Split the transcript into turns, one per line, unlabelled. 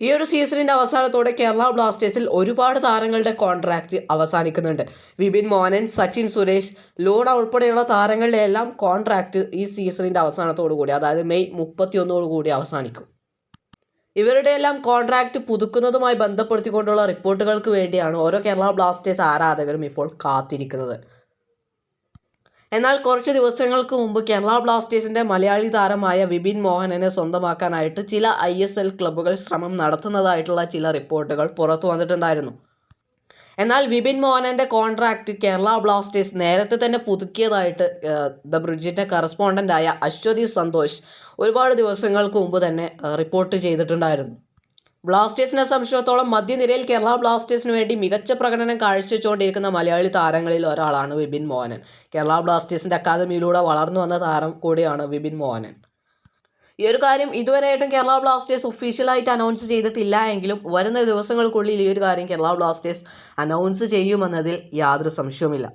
ഈ ഒരു സീസണിന്റെ അവസാനത്തോടെ കേരള ബ്ലാസ്റ്റേഴ്സിൽ ഒരുപാട് താരങ്ങളുടെ കോൺട്രാക്റ്റ് അവസാനിക്കുന്നുണ്ട്. വിപിൻ മോഹനൻ സച്ചിൻ സുരേഷ് ലൂണ ഉൾപ്പെടെയുള്ള താരങ്ങളുടെ എല്ലാം കോൺട്രാക്റ്റ് ഈ സീസണിന്റെ അവസാനത്തോടു കൂടി അതായത് മെയ് മുപ്പത്തിയൊന്നോടു കൂടി അവസാനിക്കും. ഇവരുടെ എല്ലാം കോൺട്രാക്റ്റ് പുതുക്കുന്നതുമായി ബന്ധപ്പെടുത്തിക്കൊണ്ടുള്ള റിപ്പോർട്ടുകൾക്ക് വേണ്ടിയാണ് ഓരോ കേരള ബ്ലാസ്റ്റേഴ്സ് ആരാധകരും ഇപ്പോൾ കാത്തിരിക്കുന്നത്. എന്നാൽ കുറച്ച് ദിവസങ്ങൾക്ക് മുമ്പ് കേരള ബ്ലാസ്റ്റേഴ്സിന്റെ മലയാളി താരമായ വിപിൻ മോഹനനെ സ്വന്തമാക്കാനായിട്ട് ചില ഐ എസ് എൽ ക്ലബ്ബുകൾ ശ്രമം നടത്തുന്നതായിട്ടുള്ള ചില റിപ്പോർട്ടുകൾ പുറത്തു വന്നിട്ടുണ്ടായിരുന്നു. എന്നാൽ വിപിൻ മോഹനന്റെ കോൺട്രാക്റ്റ് കേരള ബ്ലാസ്റ്റേഴ്സ് നേരത്തെ തന്നെ പുതുക്കിയതായിട്ട് ദ ബ്രിഡ്ജിന്റെ കറസ്പോണ്ടന്റായ അശ്വതി സന്തോഷ് ഒരുപാട് ദിവസങ്ങൾക്ക് മുമ്പ് തന്നെ റിപ്പോർട്ട് ചെയ്തിട്ടുണ്ടായിരുന്നു. ബ്ലാസ്റ്റേഴ്സിനെ സംബന്ധിച്ചിടത്തോളം മധ്യനിരയിൽ കേരള ബ്ലാസ്റ്റേഴ്സിന് വേണ്ടി മികച്ച പ്രകടനം കാഴ്ചവെച്ചുകൊണ്ടിരിക്കുന്ന മലയാളി താരങ്ങളിൽ ഒരാളാണ് വിപിൻ മോഹനൻ. കേരള ബ്ലാസ്റ്റേഴ്സിന്റെ അക്കാദമിയിലൂടെ വളർന്നു വന്ന താരം കൂടിയാണ് വിപിൻ മോഹനൻ. ഈ ഒരു കാര്യം ഇതുവരെയായിട്ടും കേരള ബ്ലാസ്റ്റേഴ്സ് ഒഫീഷ്യലായിട്ട് അനൗൺസ് ചെയ്തിട്ടില്ല എങ്കിലും വരുന്ന ദിവസങ്ങൾക്കുള്ളിൽ ഈ ഒരു കാര്യം കേരള ബ്ലാസ്റ്റേഴ്സ് അനൗൺസ് ചെയ്യുമെന്നതിൽ യാതൊരു സംശയവുമില്ല.